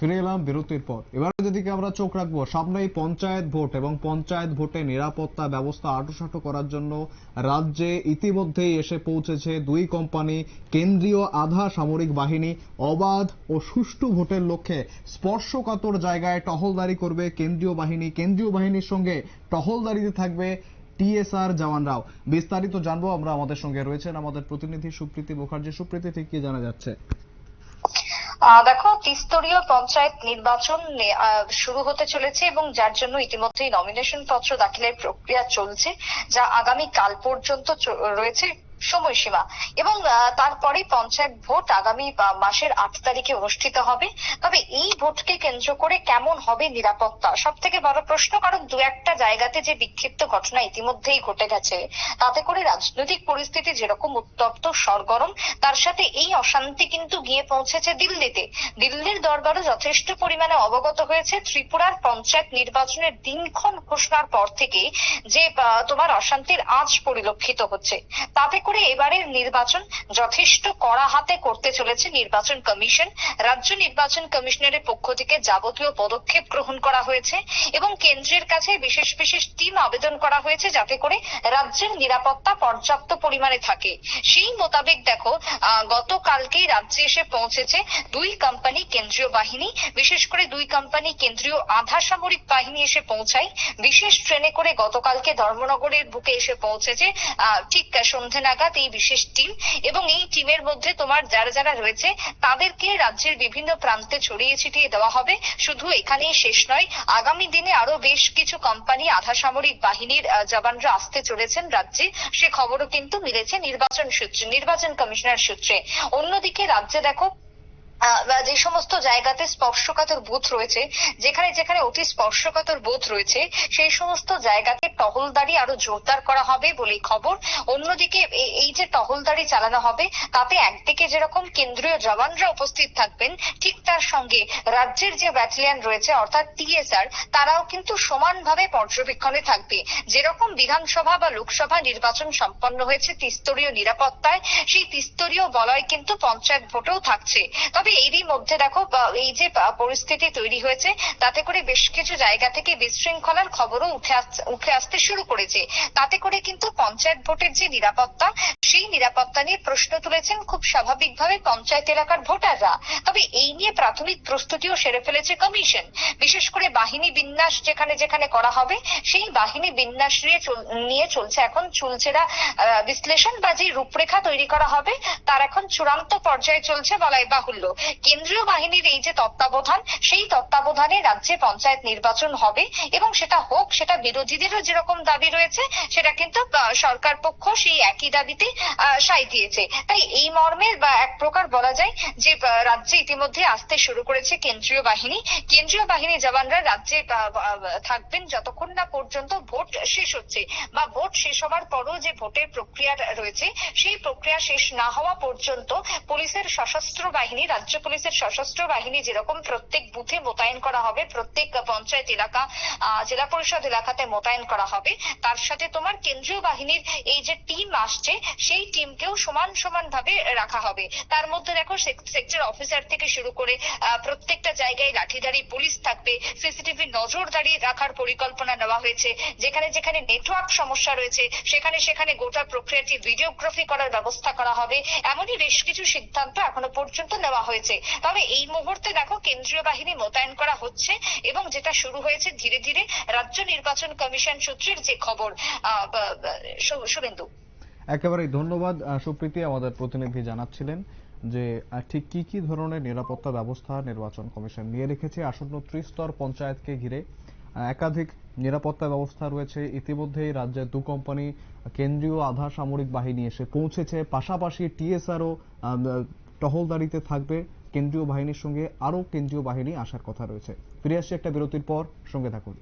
ফিরে এলাম বিরতির পর। এবার যেদিকে আমরা চোখ রাখব, সামনেই পঞ্চায়েত ভোট এবং পঞ্চায়েত ভোটে নিরাপত্তা ব্যবস্থা আটোসাটো করার জন্য রাজ্যে ইতিমধ্যেই এসে পৌঁছেছে দুই কোম্পানি, কেন্দ্রীয় আধা সামরিক বাহিনী। অবাধ ও সুষ্ঠু ভোটের লক্ষ্যে স্পর্শকাতর জায়গায় টহলদারি করবে কেন্দ্রীয় বাহিনী। কেন্দ্রীয় বাহিনীর সঙ্গে টহলদারিতে থাকবে টিএসআর জওয়ানরাও। বিস্তারিত জানব, আমরা আমাদের সঙ্গে রয়েছেন আমাদের প্রতিনিধি সুপ্রীতি মুখার্জি। সুপ্রীতি, ঠিক কি জানা যাচ্ছে? দেখো, ত্রিস্তরীয় পঞ্চায়েত নির্বাচন শুরু হতে চলেছে এবং যার জন্য ইতিমধ্যেই নমিনেশন পত্র দাখিলের প্রক্রিয়া চলছে, যা আগামী কাল পর্যন্ত রয়েছে। সময়সীমা এবং তারপরে পঞ্চায়েত ভোট আগামী মাসের আট তারিখে অনুষ্ঠিত হবে। তবে এই ভোটকে কেন্দ্র করে কেমন হবে নিরাপত্তা? সব থেকে বড় প্রশ্ন, কারণ দু একটা জায়গাতে যে বিক্ষিপ্ত ঘটনা ইতিমধ্যেই ঘটে গেছে, তাতে করে রাজনৈতিক পরিস্থিতি যেরকম উত্তপ্ত, সরগরম, তার সাথে এই অশান্তি কিন্তু গিয়ে পৌঁছেছে দিল্লিতে। দিল্লির দরবারও যথেষ্ট পরিমাণে অবগত হয়েছে ত্রিপুরার পঞ্চায়েত নির্বাচনের দিনক্ষণ ঘোষণার পর থেকে যে তোমার অশান্তির আঁচ পরিলক্ষিত হচ্ছে। তাতে করে এবারের নির্বাচন যথেষ্ট কড়া হাতে করতে চলেছে নির্বাচন কমিশন। রাজ্য নির্বাচন কমিশনারের পক্ষ থেকে যাবতীয় পদক্ষেপ গ্রহণ করা হয়েছে এবং কেন্দ্রের কাছে বিশেষ বিশেষ টিম আবেদন করা হয়েছে যাতে করে রাজ্যের নিরাপত্তা পর্যাপ্ত পরিমাণে থাকে। সেই মোতাবেক দেখো গতকালকেই রাজ্যে এসে পৌঁছেছে দুই কোম্পানি কেন্দ্রীয় বাহিনী। বিশেষ করে দুই কোম্পানি কেন্দ্রীয় আধা সামরিক বাহিনী এসে পৌঁছায়। বিশেষ ট্রেনে করে গতকালকে ধর্মনগরের বুকে এসে পৌঁছেছে ঠিক সন্ধে নাগাদ এই বিশেষ টিম এবং এই টিমের মধ্যে তোমার যারা যারা রয়েছে, তাদেরকে রাজ্যের বিভিন্ন প্রান্তে ছড়িয়ে ছিটিয়ে দেওয়া হবে। শুধু এখানেই শেষ নয়, আগামী দিনে আরও বেশ কিছু কোম্পানি আধা সামরিক বাহিনীর জওয়ানরা আসতে চলেছেন রাজ্যে। সে খবরও কিন্তু মিলেছে নির্বাচন সূত্রে, নির্বাচন কমিশনার সূত্রে। অন্যদিকে রাজ্যে দেখো বা যে সমস্ত জায়গাতে স্পর্শকাতর বুথ রয়েছে, যেখানে যেখানে অতি স্পর্শকাতর বুথ রয়েছে, সেই সমস্ত জায়গাতে টহলদারি আরও জোরদার করা হবে বলেই খবর। অন্যদিকে এই যে টহলদারি চালানো হবে, তাতে একদিকে যেরকম কেন্দ্রীয় জওয়ানরা উপস্থিত থাকবেন, ঠিক তার সঙ্গে রাজ্যের যে ব্যাটালিয়ন রয়েছে, অর্থাৎ টিএসআর, তারাও কিন্তু সমানভাবে পর্যবেক্ষণে থাকবে। যেরকম বিধানসভা বা লোকসভা নির্বাচন সম্পন্ন হয়েছে ত্রিস্তরীয় নিরাপত্তায়, সেই ত্রিস্তরীয় বলয় কিন্তু পঞ্চায়েত ভোটেও থাকছে। তবে এরই মধ্যে দেখো এই যে পরিস্থিতি তৈরি হয়েছে, তাতে করে বেশ কিছু জায়গা থেকে বিশৃঙ্খলার খবরও উঠে আসতে শুরু করেছে। তাতে করে কিন্তু পঞ্চায়েত ভোটের যে নিরাপত্তা, সেই নিরাপত্তা নিয়ে প্রশ্ন তুলেছেন খুব স্বাভাবিকভাবে পঞ্চায়েত এলাকার ভোটাররা। তবে এই নিয়ে প্রাথমিক প্রস্তুতিও সেরে ফেলেছে কমিশন। বিশেষ করে বাহিনী বিন্যাস যেখানে যেখানে করা হবে, সেই বাহিনী বিন্যাস নিয়ে চল- নিয়ে চলছে এখন চুলচেরা বিশ্লেষণ বা যে রূপরেখা তৈরি করা হবে, তার এখন চূড়ান্ত পর্যায়ে চলছে বলাই বাহুল্য। কেন্দ্রীয় বাহিনীর এই যে তত্ত্বাবধান, সেই তত্ত্বাবধানে রাজ্যে পঞ্চায়েত নির্বাচন হবে এবং সেটা হোক, সেটা বিরোধীদেরও যেরকম দাবি রয়েছে, সেটা কিন্তু সরকার পক্ষ সেই একই দাবিতে সাই দিয়েছে। তাই এই মর্মে এক প্রকার বলা যায় যে রাজ্যে ইতিমধ্যে আসতে শুরু করেছে কেন্দ্রীয় বাহিনী। কেন্দ্রীয় বাহিনী জওয়ানরা রাজ্যে থাকবেন যতক্ষণ না পর্যন্ত ভোট শেষ হচ্ছে বা ভোট শেষ হওয়ার পরও যে ভোটের প্রক্রিয়া রয়েছে, সেই প্রক্রিয়া শেষ না হওয়া পর্যন্ত পুলিশের সশস্ত্র বাহিনী রাজ্য পুলিশের সশস্ত্র বাহিনী যেরকম প্রত্যেক বুথে মোতায়েন করা হবে, প্রত্যেক পঞ্চায়েত এলাকা জেলা পরিষদ এলাকাতে মোতায়েন করা হবে। তার সাথে তোমার কেন্দ্রীয় বাহিনীর এই যে টিম আসছে, সেই টিমকেও সমান সমান ভাবে রাখা হবে। তার মধ্যে দেখো সেক্টর অফিসার থেকে শুরু করে প্রত্যেকটা জায়গায় লাঠিধারী পুলিশ থাকবে, সিসিটিভি নজরদারি রাখার পরিকল্পনা নেওয়া হয়েছে। যেখানে যেখানে নেটওয়ার্ক সমস্যা রয়েছে, সেখানে সেখানে গোটা প্রক্রিয়াটি ভিডিওগ্রাফি করার ব্যবস্থা করা হবে। এমনই বেশ কিছু সিদ্ধান্ত এখনও পর্যন্ত নেওয়া হয়েছে। তবে এই মুহূর্তে দেখো কেন্দ্রীয় বাহিনী মোতায়েন করা হচ্ছে এবং যেটা শুরু হয়েছে ধীরে ধীরে রাজ্য নির্বাচন কমিশন সূত্রের যে খবর শুভেন্দু। একেবারেই ধন্যবাদ সুপ্রীতি, আমাদের প্রতিনিধি জানাচ্ছিলেন যে ঠিক কি কি ধরনের নিরাপত্তা ব্যবস্থা নির্বাচন কমিশন নিয়ে রেখেছে। আসন্ন ত্রিস্তর পঞ্চায়েতকে ঘিরে একাধিক নিরাপত্তা ব্যবস্থা রয়েছে। ইতিমধ্যেই রাজ্যের দু কোম্পানি কেন্দ্রীয় আধা সামরিক বাহিনী এসে পৌঁছেছে। পাশাপাশি টিএসআরও টহলদারিতে থাকবে কেন্দ্রীয় বাহিনীর সঙ্গে আরও কেন্দ্রীয় বাহিনী আসার কথা রয়েছে। ফিরে আসছি একটা বিরতির পর, সঙ্গে থাকুন।